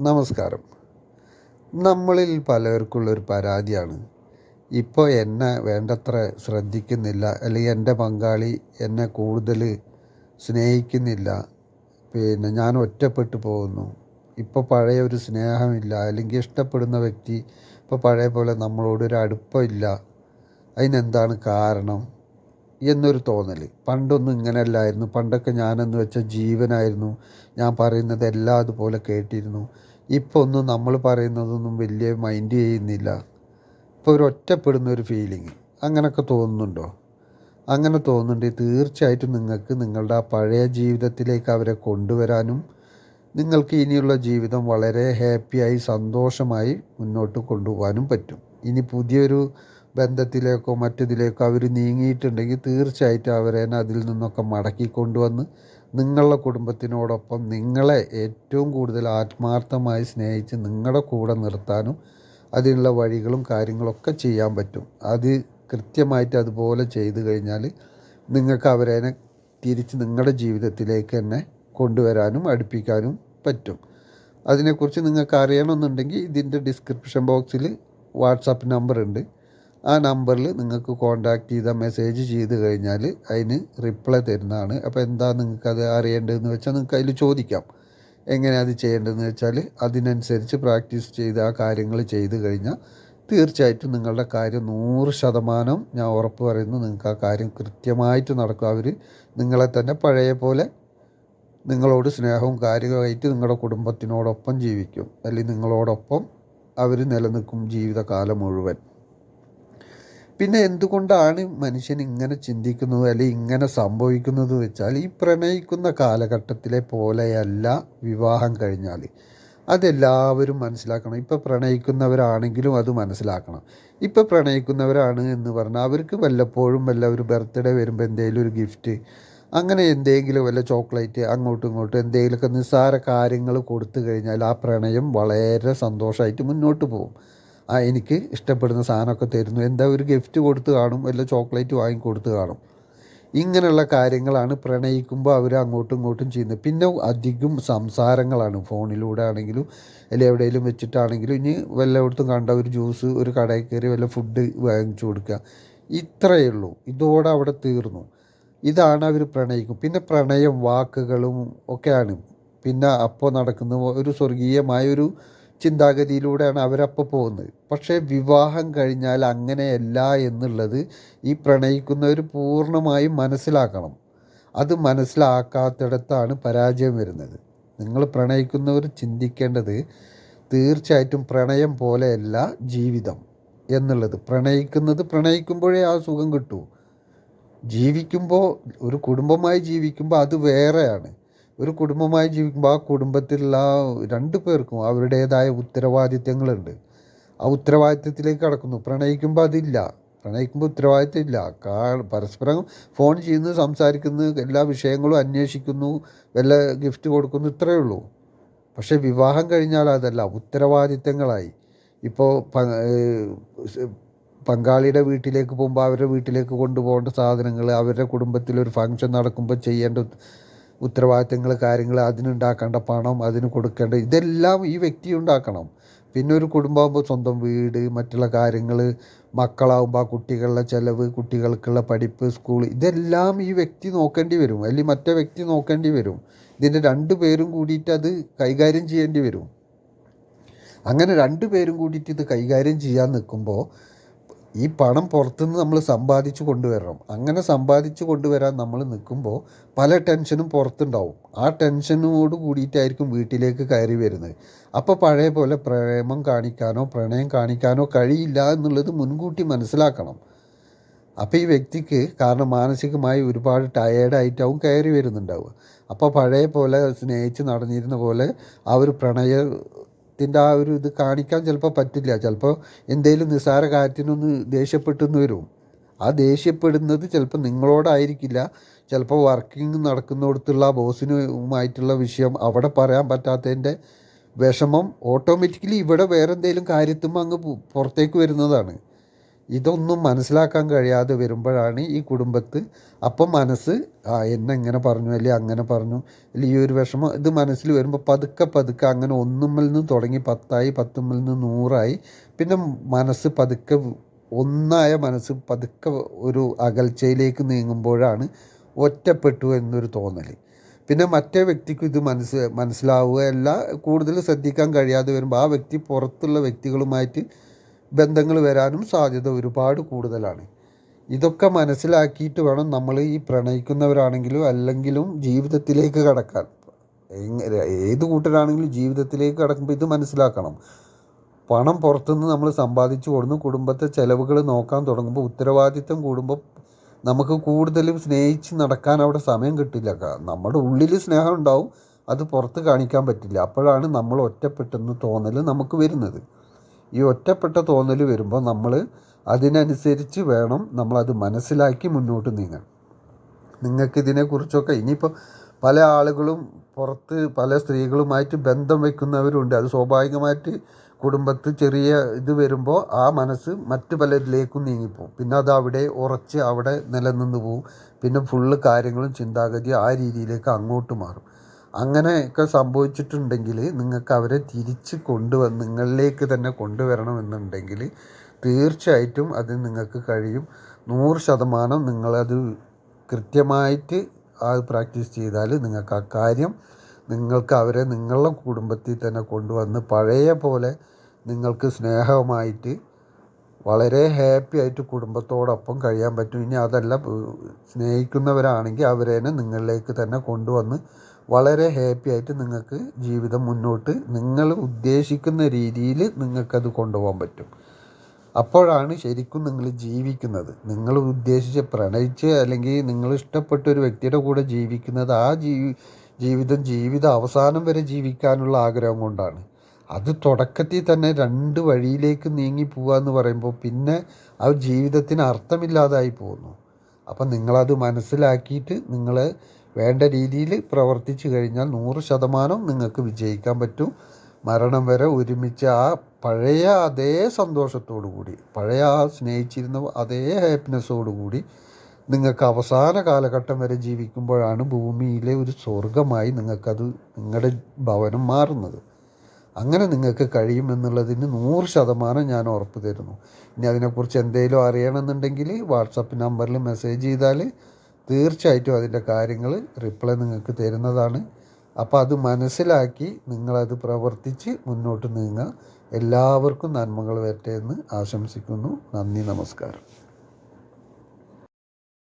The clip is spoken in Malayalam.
നമസ്കാരം. നമ്മളിൽ പലർക്കുള്ളൊരു പരാതിയാണ്. ഇപ്പോൾ എന്നെ വേണ്ടത്ര ശ്രദ്ധിക്കുന്നില്ല അല്ലെങ്കിൽ എന്റെ പങ്കാളി എന്നെ കൂടുതൽ സ്നേഹിക്കുന്നില്ല. പിന്നെ ഞാൻ ഒറ്റപ്പെട്ടു പോകുന്നു. ഇപ്പോൾ പഴയ ഒരു സ്നേഹമില്ല അല്ലെങ്കിൽ ഇഷ്ടപ്പെടുന്ന വ്യക്തി ഇപ്പോൾ പഴയ പോലെ നമ്മളോടൊരു അടുപ്പമില്ല അതിനെന്താണ് കാരണം? എന്നൊരു തോന്നൽ പണ്ടൊന്നും ഇങ്ങനെയല്ലായിരുന്നു. പണ്ടൊക്കെ ഞാനെന്ന് വെച്ചാൽ ജീവനായിരുന്നു. ഞാൻ പറയുന്നത് എല്ലാം അതുപോലെ കേട്ടിരുന്നു. ഇപ്പോൾ ഒന്നും നമ്മൾ പറയുന്നതൊന്നും വലിയ മൈൻഡ് ചെയ്യുന്നില്ല. ഇപ്പോൾ ഒരു ഒറ്റപ്പെടുന്ന ഒരു ഫീലിംഗ് അങ്ങനെയൊക്കെ തോന്നുന്നുണ്ടോ? അങ്ങനെ തോന്നുന്നുണ്ടെങ്കിൽ തീർച്ചയായിട്ടും നിങ്ങൾക്ക് നിങ്ങളുടെ ആ പഴയ ജീവിതത്തിലേക്ക് അവരെ കൊണ്ടുവരാനും നിങ്ങൾക്ക് ഇനിയുള്ള ജീവിതം വളരെ ഹാപ്പിയായി സന്തോഷമായി മുന്നോട്ട് കൊണ്ടുപോകാനും പറ്റും. ഇനി പുതിയൊരു ബന്ധത്തിലേക്കോ മറ്റതിലേക്കോ അവർ നീങ്ങിയിട്ടുണ്ടെങ്കിൽ തീർച്ചയായിട്ടും അവരെ അതിൽ നിന്നൊക്കെ മടക്കി കൊണ്ടുവന്ന് നിങ്ങളുടെ കുടുംബത്തിനോടൊപ്പം നിങ്ങളെ ഏറ്റവും കൂടുതൽ ആത്മാർത്ഥമായി സ്നേഹിച്ച് നിങ്ങളുടെ കൂടെ നിർത്താനും അതിനുള്ള വഴികളും കാര്യങ്ങളൊക്കെ ചെയ്യാൻ പറ്റും. അത് കൃത്യമായിട്ട് അതുപോലെ ചെയ്തു കഴിഞ്ഞാൽ നിങ്ങൾക്ക് അവരെ തിരിച്ച് നിങ്ങളുടെ ജീവിതത്തിലേക്ക് തന്നെ കൊണ്ടുവരാനും അടുപ്പിക്കാനും പറ്റും. അതിനെക്കുറിച്ച് നിങ്ങൾക്ക് അറിയണമെന്നുണ്ടെങ്കിൽ ഇതിന്റെ ഡിസ്ക്രിപ്ഷൻ ബോക്സിൽ വാട്സാപ്പ് നമ്പർ ഉണ്ട് ആ നമ്പറിൽ നിങ്ങൾക്ക് കോണ്ടാക്ട് ചെയ്താൽ മെസ്സേജ് ചെയ്ത് കഴിഞ്ഞാൽ അതിന് റിപ്ലൈ തരുന്നതാണ്. അപ്പോൾ എന്താ നിങ്ങൾക്കത് അറിയേണ്ടതെന്ന് വെച്ചാൽ നിങ്ങൾക്ക് അതിൽ ചോദിക്കാം. എങ്ങനെ അത് ചെയ്യേണ്ടതെന്ന് വെച്ചാൽ അതിനനുസരിച്ച് പ്രാക്ടീസ് ചെയ്ത് ആ കാര്യങ്ങൾ ചെയ്ത് കഴിഞ്ഞാൽ തീർച്ചയായിട്ടും നിങ്ങളുടെ കാര്യം നൂറ് ശതമാനം ഞാൻ ഉറപ്പ് പറയുന്നു നിങ്ങൾക്ക് ആ കാര്യം കൃത്യമായിട്ട് നടക്കും. അവർ നിങ്ങളെ തന്നെ പഴയ പോലെ നിങ്ങളോട് സ്നേഹവും കാര്യമായിട്ട് നിങ്ങളുടെ കുടുംബത്തിനോടൊപ്പം ജീവിക്കും. അല്ലെങ്കിൽ നിങ്ങളോടൊപ്പം അവർ നിലനിൽക്കും ജീവിതകാലം മുഴുവൻ. പിന്നെ എന്തുകൊണ്ടാണ് മനുഷ്യൻ ഇങ്ങനെ ചിന്തിക്കുന്നത് അല്ലെങ്കിൽ ഇങ്ങനെ സംഭവിക്കുന്നത് വെച്ചാൽ ഈ പ്രണയിക്കുന്ന കാലഘട്ടത്തിലെ പോലെയല്ല വിവാഹം കഴിഞ്ഞാൽ. അതെല്ലാവരും മനസ്സിലാക്കണം. ഇപ്പോൾ പ്രണയിക്കുന്നവരാണെങ്കിലും അത് മനസ്സിലാക്കണം. ഇപ്പോൾ പ്രണയിക്കുന്നവരാണ് എന്ന് പറഞ്ഞാൽ അവർക്ക് വല്ലപ്പോഴും വല്ല ഒരു ബർത്ത്ഡേ വരുമ്പോൾ എന്തെങ്കിലും ഒരു ഗിഫ്റ്റ് അങ്ങനെ എന്തെങ്കിലും വല്ല ചോക്ലേറ്റ് അങ്ങോട്ടും ഇങ്ങോട്ടും എന്തെങ്കിലുമൊക്കെ നിസ്സാര കാര്യങ്ങൾ കൊടുത്തു കഴിഞ്ഞാൽ ആ പ്രണയം വളരെ സന്തോഷമായിട്ട് മുന്നോട്ട് പോകും. ആ എനിക്ക് ഇഷ്ടപ്പെടുന്ന സാധനമൊക്കെ തരുന്നു. എന്താ ഒരു ഗിഫ്റ്റ് കൊടുത്ത് കാണും വല്ല ചോക്ലേറ്റ് വാങ്ങി കൊടുത്ത് കാണും. ഇങ്ങനെയുള്ള കാര്യങ്ങളാണ് പ്രണയിക്കുമ്പോൾ അവർ അങ്ങോട്ടും ഇങ്ങോട്ടും ചെയ്യുന്നത്. പിന്നെ അധികം സംസാരങ്ങളാണ്. ഫോണിലൂടെ ആണെങ്കിലും അല്ലെങ്കിൽ എവിടെയെങ്കിലും വെച്ചിട്ടാണെങ്കിലും ഇനി വല്ലയിടത്തും കണ്ട ഒരു ജ്യൂസ് ഒരു കടയിൽ കയറി വല്ല ഫുഡ് വാങ്ങിച്ചു കൊടുക്കുക. ഇത്രയേ ഉള്ളൂ. ഇതോടെ അവിടെ തീർന്നു. ഇതാണ് അവർ പ്രണയിക്കും. പിന്നെ പ്രണയം വാക്കുകളും ഒക്കെയാണ്. പിന്നെ അപ്പോൾ നടക്കുന്ന ഒരു സ്വർഗീയമായ ഒരു ചിന്താഗതിയിലൂടെയാണ് അവരപ്പോൾ പോകുന്നത്. പക്ഷേ വിവാഹം കഴിഞ്ഞാൽ അങ്ങനെയല്ല എന്നുള്ളത് ഈ പ്രണയിക്കുന്നവർ പൂർണമായും മനസ്സിലാക്കണം. അത് മനസ്സിലാക്കാത്തിടത്താണ് പരാജയം വരുന്നത്. നിങ്ങൾ പ്രണയിക്കുന്നവർ ചിന്തിക്കേണ്ടത് തീർച്ചയായിട്ടും പ്രണയം പോലെയല്ല ജീവിതം എന്നുള്ളത്. പ്രണയിക്കുന്നത് പ്രണയിക്കുമ്പോഴേ ആ സുഖം കിട്ടൂ. ജീവിക്കുമ്പോൾ ഒരു കുടുംബമായി ജീവിക്കുമ്പോൾ അത് വേറെയാണ്. ഒരു കുടുംബമായി ജീവിക്കുമ്പോൾ ആ കുടുംബത്തിലുള്ള രണ്ട് പേർക്കും അവരുടേതായ ഉത്തരവാദിത്തങ്ങളുണ്ട് ആ ഉത്തരവാദിത്തത്തിലേക്ക് കടക്കുന്നു. പ്രണയിക്കുമ്പോൾ അതില്ല. പ്രണയിക്കുമ്പോൾ ഉത്തരവാദിത്തം ഇല്ല കാ പരസ്പരം ഫോൺ ചെയ്യുന്നു സംസാരിക്കുന്നു എല്ലാ വിഷയങ്ങളും അന്വേഷിക്കുന്നു വല്ല ഗിഫ്റ്റ് കൊടുക്കുന്നു ഇത്രയേ ഉള്ളൂ. പക്ഷേ വിവാഹം കഴിഞ്ഞാൽ അതല്ല ഉത്തരവാദിത്തങ്ങളായി ഇപ്പോൾ പങ്കാളിയുടെ വീട്ടിലേക്ക് പോകുമ്പോൾ അവരുടെ വീട്ടിലേക്ക് കൊണ്ടുപോകേണ്ട സാധനങ്ങൾ അവരുടെ കുടുംബത്തിലൊരു ഫങ്ഷൻ നടക്കുമ്പോൾ ചെയ്യേണ്ട ഉത്തരവാദിത്തങ്ങൾ കാര്യങ്ങൾ അതിനുണ്ടാക്കേണ്ട പണം അതിന് കൊടുക്കേണ്ട ഇതെല്ലാം ഈ വ്യക്തി ഉണ്ടാക്കണം. പിന്നെ ഒരു കുടുംബമാകുമ്പോൾ സ്വന്തം വീട് മറ്റുള്ള കാര്യങ്ങൾ മക്കളാകുമ്പോൾ ആ കുട്ടികളുടെ ചിലവ് കുട്ടികൾക്കുള്ള പഠിപ്പ് സ്കൂൾ ഇതെല്ലാം ഈ വ്യക്തി നോക്കേണ്ടി വരും. അല്ലെങ്കിൽ മറ്റേ വ്യക്തി നോക്കേണ്ടി വരും. ഇതിന്റെ രണ്ട് പേരും കൂടിയിട്ട് അത് കൈകാര്യം ചെയ്യേണ്ടി വരും. അങ്ങനെ രണ്ട് പേരും കൂടിയിട്ട് ഇത് കൈകാര്യം ചെയ്യാൻ നിൽക്കുമ്പോൾ ഈ പണം പുറത്തുനിന്ന് നമ്മൾ സമ്പാദിച്ചു കൊണ്ടുവരണം. അങ്ങനെ സമ്പാദിച്ചു കൊണ്ടുവരാൻ നമ്മൾ നിൽക്കുമ്പോൾ പല ടെൻഷനും പുറത്തുണ്ടാവും. ആ ടെൻഷനോട് കൂടിയിട്ടായിരിക്കും വീട്ടിലേക്ക് കയറി വരുന്നത്. അപ്പോൾ പഴയ പോലെ പ്രേമം കാണിക്കാനോ പ്രണയം കാണിക്കാനോ കഴിയില്ല എന്നുള്ളത് മുൻകൂട്ടി മനസ്സിലാക്കണം. അപ്പോൾ ഈ വ്യക്തിക്ക് കാരണം മാനസികമായി ഒരുപാട് ടയേർഡായിട്ടാവും കയറി വരുന്നുണ്ടാവുക. അപ്പോൾ പഴയ പോലെ സ്നേഹിച്ച് നടന്നിരുന്ന പോലെ ആ ഒരു പ്രണയ ത്തിന്റെ ആ ഒരു ഇത് കാണിക്കാൻ ചിലപ്പോൾ പറ്റില്ല. ചിലപ്പോൾ എന്തെങ്കിലും നിസ്സാര കാര്യത്തിനൊന്ന് ദേഷ്യപ്പെട്ടെന്ന് വരും. ആ ദേഷ്യപ്പെടുന്നത് ചിലപ്പോൾ നിങ്ങളോടായിരിക്കില്ല. ചിലപ്പോൾ വർക്കിംഗ് നടക്കുന്നിടത്തുള്ള ബോസിനുമായിട്ടുള്ള വിഷയം അവിടെ പറയാൻ പറ്റാത്തതിന്റെ വിഷമം ഓട്ടോമാറ്റിക്കലി ഇവിടെ വേറെ എന്തെങ്കിലും കാര്യത്തുമ്പോൾ അങ്ങ് പുറത്തേക്ക് വരുന്നതാണ്. ഇതൊന്നും മനസ്സിലാക്കാൻ കഴിയാതെ വരുമ്പോഴാണ് ഈ കുടുംബത്ത് അപ്പം മനസ്സ് ആ എന്നെ ഇങ്ങനെ പറഞ്ഞു അല്ലെങ്കിൽ അങ്ങനെ പറഞ്ഞു അല്ലെങ്കിൽ ഈ ഒരു വിഷമം ഇത് മനസ്സിൽ വരുമ്പോൾ പതുക്കെ പതുക്കെ അങ്ങനെ ഒന്നുമ്മിൽ നിന്ന് തുടങ്ങി പത്തായി പത്തുമ്മിൽ നിന്ന് നൂറായി പിന്നെ മനസ്സ് പതുക്കെ ഒന്നായ മനസ്സ് പതുക്കെ ഒരു അകൽച്ചയിലേക്ക് നീങ്ങുമ്പോഴാണ് ഒറ്റപ്പെട്ടു എന്നൊരു തോന്നൽ പിന്നെ മറ്റേ വ്യക്തിക്കും ഇത് മനസ്സ് മനസ്സിലാവുകയല്ല കൂടുതൽ ശ്രദ്ധിക്കാൻ കഴിയാതെ വരുമ്പോൾ ആ വ്യക്തി പുറത്തുള്ള വ്യക്തികളുമായിട്ട് ബന്ധങ്ങൾ വരാനും സാധ്യത ഒരുപാട് കൂടുതലാണ്. ഇതൊക്കെ മനസ്സിലാക്കിയിട്ട് വേണം നമ്മൾ ഈ പ്രണയിക്കുന്നവരാണെങ്കിലും അല്ലെങ്കിലും ജീവിതത്തിലേക്ക് കടക്കാൻ. ഏത് കൂട്ടരാണെങ്കിലും ജീവിതത്തിലേക്ക് കടക്കുമ്പോൾ ഇത് മനസ്സിലാക്കണം. പണം പുറത്തുനിന്ന് നമ്മൾ സമ്പാദിച്ചു കൊടുന്ന് കുടുംബത്തെ ചിലവുകൾ നോക്കാൻ തുടങ്ങുമ്പോൾ ഉത്തരവാദിത്തം കൂടുമ്പോൾ നമുക്ക് കൂടുതലും സ്നേഹിച്ച് നടക്കാൻ അവിടെ സമയം കിട്ടില്ല. നമ്മുടെ ഉള്ളിൽ സ്നേഹം ഉണ്ടാവും അത് പുറത്ത് കാണിക്കാൻ പറ്റില്ല. അപ്പോഴാണ് നമ്മൾ ഒറ്റപ്പെട്ടെന്ന് തോന്നൽ നമുക്ക് വരുന്നത്. ഈ ഒറ്റപ്പെട്ട തോന്നൽ വരുമ്പോൾ നമ്മൾ അതിനനുസരിച്ച് വേണം നമ്മളത് മനസ്സിലാക്കി മുന്നോട്ട് നീങ്ങാൻ. നിങ്ങൾക്കിതിനെക്കുറിച്ചൊക്കെ ഇനിയിപ്പോൾ പല ആളുകളും പുറത്ത് പല സ്ത്രീകളുമായിട്ട് ബന്ധം വയ്ക്കുന്നവരുണ്ട് അത് സ്വാഭാവികമായിട്ട് കുടുംബത്ത് ചെറിയ ഇത് വരുമ്പോൾ ആ മനസ്സ് മറ്റ് പലരിലേക്കും നീങ്ങിപ്പോവും. പിന്നെ അത് അവിടെ ഉറച്ച് അവിടെ നിലനിന്ന് പോവും. പിന്നെ ഫുള്ള് കാര്യങ്ങളും ചിന്താഗതി ആ രീതിയിലേക്ക് അങ്ങോട്ട് മാറും. അങ്ങനെയൊക്കെ സംഭവിച്ചിട്ടുണ്ടെങ്കിൽ നിങ്ങൾക്ക് അവരെ തിരിച്ച് കൊണ്ടുവന്ന് നിങ്ങളിലേക്ക് തന്നെ കൊണ്ടുവരണമെന്നുണ്ടെങ്കിൽ തീർച്ചയായിട്ടും അത് നിങ്ങൾക്ക് കഴിയും. നൂറ് ശതമാനം നിങ്ങളത് കൃത്യമായിട്ട് അത് പ്രാക്ടീസ് ചെയ്താൽ നിങ്ങൾക്ക് ആ കാര്യം നിങ്ങൾക്ക് അവരെ നിങ്ങളുടെ കുടുംബത്തിൽ തന്നെ കൊണ്ടുവന്ന് പഴയ പോലെ നിങ്ങൾക്ക് സ്നേഹമായിട്ട് വളരെ ഹാപ്പി ആയിട്ട് കുടുംബത്തോടൊപ്പം കഴിയാൻ പറ്റും. ഇനി അതല്ല സ്നേഹിക്കുന്നവരാണെങ്കിൽ അവരെ നിങ്ങളിലേക്ക് തന്നെ കൊണ്ടുവന്ന് വളരെ ഹാപ്പി ആയിട്ട് നിങ്ങൾക്ക് ജീവിതം മുന്നോട്ട് നിങ്ങൾ ഉദ്ദേശിക്കുന്ന രീതിയിൽ നിങ്ങൾക്കത് കൊണ്ടുപോകാൻ പറ്റും. അപ്പോഴാണ് ശരിക്കും നിങ്ങൾ ജീവിക്കുന്നത്. നിങ്ങൾ ഉദ്ദേശിച്ച് പ്രണയിച്ച് അല്ലെങ്കിൽ നിങ്ങൾ ഇഷ്ടപ്പെട്ട ഒരു വ്യക്തിയുടെ കൂടെ ജീവിക്കുന്നത് ആ ജീവി ജീവിതം ജീവിത അവസാനം വരെ ജീവിക്കാനുള്ള ആഗ്രഹം കൊണ്ടാണ്. അത് തുടക്കത്തിൽ തന്നെ രണ്ട് വഴിയിലേക്ക് നീങ്ങി പോവുക എന്ന് പറയുമ്പോൾ പിന്നെ ആ ജീവിതത്തിന് അർത്ഥമില്ലാതായി പോകുന്നു. അപ്പം നിങ്ങളത് മനസ്സിലാക്കിയിട്ട് നിങ്ങൾ വേണ്ട രീതിയിൽ പ്രവർത്തിച്ചു കഴിഞ്ഞാൽ നൂറ് ശതമാനം നിങ്ങൾക്ക് വിജയിക്കാൻ പറ്റും. മരണം വരെ ഒരുമിച്ച് ആ പഴയ അതേ സന്തോഷത്തോടു കൂടി പഴയ ആ സ്നേഹിച്ചിരുന്ന അതേ ഹാപ്പിനെസ്സോടു കൂടി നിങ്ങൾക്ക് അവസാന കാലഘട്ടം വരെ ജീവിക്കുമ്പോഴാണ് ഭൂമിയിലെ ഒരു സ്വർഗമായി നിങ്ങൾക്കത് നിങ്ങളുടെ ഭവനം മാറുന്നത്. അങ്ങനെ നിങ്ങൾക്ക് കഴിയുമെന്നുള്ളതിന് നൂറ് ശതമാനം ഞാൻ ഉറപ്പ് തരുന്നു. ഇനി അതിനെക്കുറിച്ച് എന്തെങ്കിലും അറിയണമെന്നുണ്ടെങ്കിൽ വാട്സപ്പ് നമ്പറിൽ മെസ്സേജ് ചെയ്താൽ തീർച്ചയായിട്ടും അതിന്റെ കാര്യങ്ങൾ റിപ്ലൈ നിങ്ങൾക്ക് തരുന്നതാണ്. അപ്പോൾ അത് മനസ്സിലാക്കി നിങ്ങളത് പ്രവർത്തിച്ച് മുന്നോട്ട് നീങ്ങുക. എല്ലാവർക്കും നന്മകൾ വരട്ടെ എന്ന് ആശംസിക്കുന്നു. നന്ദി നമസ്കാരം.